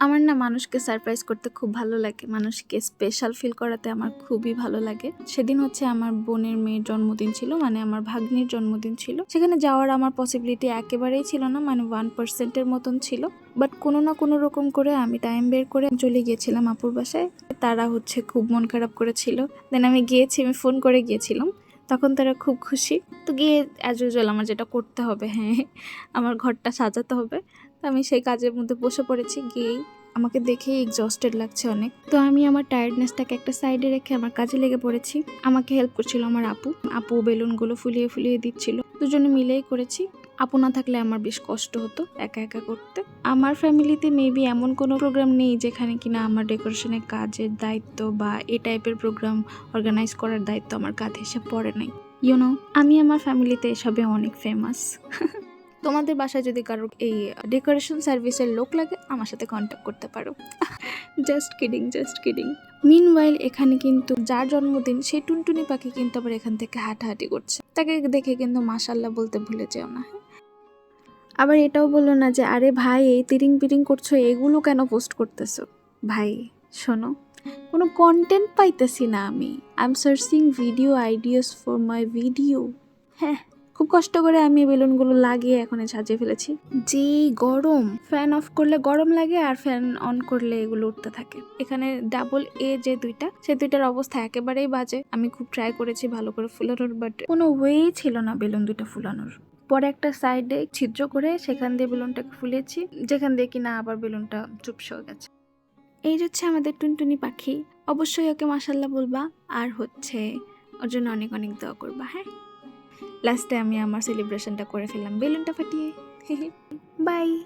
আমার না মানুষকে সারপ্রাইজ করতে খুব ভালো লাগে। মানুষকে স্পেশাল ফিল করাতে আমার খুবই ভালো লাগে। সেদিন হচ্ছে আমার বোনের মেয়ের জন্মদিন ছিল মানে আমার ভাগ্নির জন্মদিন ছিল। সেখানে যাওয়ার আমার পসিবিলিটি একেবারেই ছিল না মানে ওয়ান পার্সেন্টের মতন ছিল। বাট কোনো না কোনো রকম করে আমি টাইম বের করে চলে গিয়েছিলাম আপুর বাসায়। তারা হচ্ছে খুব মন খারাপ করেছিল। দেন আমি গিয়েছি, আমি ফোন করে গিয়েছিলাম। তখন তারা খুব খুশি। তো গিয়ে অ্যাজ ইউজুয়াল আমার যেটা করতে হবে হ্যাঁ আমার ঘরটা সাজাতে হবে। তো আমি সেই কাজের মধ্যে বসে পড়েছি, গিয়েই আমাকে দেখেই এক্সস্টেড লাগছে অনেক। তো আমি আমার টায়ার্ডনেসটাকে একটা সাইডে রেখে আমার কাজে লেগে পড়েছি। আমাকে হেল্প করছিল আমার আপু। আপু বেলুনগুলো ফুলিয়ে ফুলিয়ে দিচ্ছিল। দুজনে মিলেই করেছি। আপু না থাকলে আমার বেশ কষ্ট হতো একা একা করতে। আমার ফ্যামিলিতে মেবি এমন কোনো প্রোগ্রাম নেই যেখানে কিনা আমার ডেকোরেশনের কাজের দায়িত্ব বা এ টাইপের প্রোগ্রাম অর্গানাইজ করার দায়িত্ব আমার কাঁধে এসে পড়ে নাই। ইউনো আমি আমার ফ্যামিলিতে এসবে অনেক ফেমাস তোমাদের বাসায় যদি কারোর এই ডেকোরেশন সার্ভিসের লোক লাগে, আমার সাথে কন্ট্যাক্ট করতে পারো। Just kidding just kidding mean এখানে কিন্তু যার জন্মদিন, সেই টুনটুনি পাখি কিন্তু আবার এখান থেকে হাঁটাহাঁটি করছে। তাকে দেখে কিন্তু মাসাল্লাহ বলতে ভুলে যেও না? আবার এটাও বলল না যে, আরে ভাই, এই তিরিং পিরিং করছ, এগুলো কেন পোস্ট করতেছো? ভাই, শোনো, কোনো কন্টেন্ট পাইতেছি না আমি। I am searching video ideas for my video হ্যাঁ খুব কষ্ট করে আমি বেলুনগুলো লাগিয়ে এখন সাজিয়ে ফেলেছি। যে গরম। ফ্যান অফ করলে গরম লাগে আর ফ্যান অন করলে এগুলো উঠতে থাকে। এখানে ডাবল এ যে দুইটা সে দুইটার অবস্থা একেবারেই বাজে। আমি খুব ট্রাই করেছি ভালো করে ফুলানোর বাট কোনো ওয়েই ছিল না বেলুন দুইটা ফুলানোর। পরে একটা সাইডে ছিদ্র করে সেখান দিয়ে বেলুনটাকে ফুলেছি যেখান দিয়ে কিনা আবার বেলুনটা চুপসে হয়ে গেছে। এই হচ্ছে আমাদের টুনটুনি পাখি। অবশ্যই ওকে মাসাল্লাহ বলবা আর হচ্ছে ওর জন্য অনেক অনেক দোয়া করবা হ্যাঁ? লাস্টে আমি আমার সেলিব্রেশনটা করে ফেললাম। বেলুনটা ফাটিয়ে। বাই